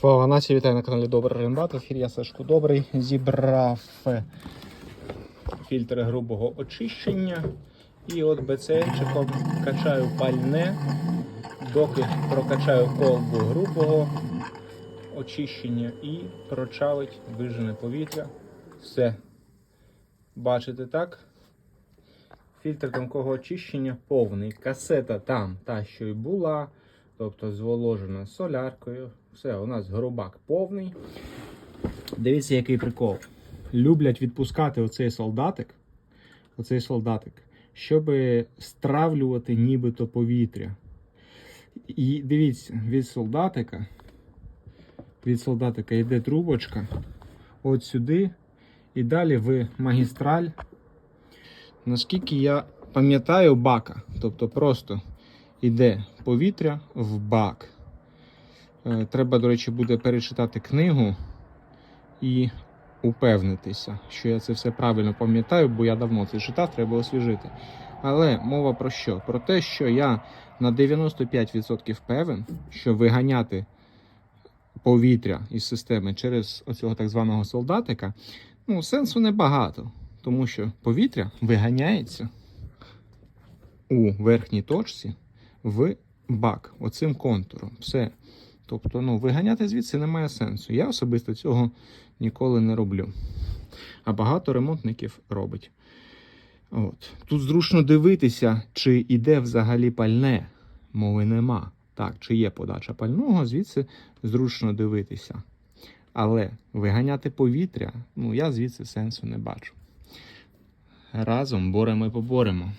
Слава нації, вітаю на каналі Добрий Рембат. В ефірі я Сашко Добрий. Зібрав е, фільтри грубого очищення. І от БЦНчиком качаю пальне, доки прокачаю колбу грубого очищення і прочавить вижене повітря. Все. Бачите так? Фільтр тонкого очищення повний. Касета там, та, що й була, тобто зволожена соляркою. Все, у нас грубак повний. Дивіться, який прикол. Люблять відпускати оцей солдатик, оцей солдатик, щоб стравлювати нібито повітря. І дивіться, від солдатика, від солдатика йде трубочка от сюди і далі в магістраль. Наскільки я пам'ятаю бака, тобто просто йде повітря в бак. Е, Треба, до речі, буде перечитати книгу і упевнитися, що я це все правильно пам'ятаю, бо я давно це читав, треба освіжити. Але мова про що? Про те, що я на 95% певен, що виганяти повітря із системи через оцього так званого солдатика, ну, сенсу небагато. Тому що повітря виганяється у верхній точці в бак оцим контуром. Все. Тобто, ну, виганяти звідси немає сенсу. Я особисто цього ніколи не роблю. А багато ремонтників робить. От. Тут зручно дивитися, чи йде взагалі пальне. Мови нема. Так, чи є подача пального, звідси зручно дивитися. Але виганяти повітря, ну я звідси сенсу не бачу. Разом боремо і поборемо.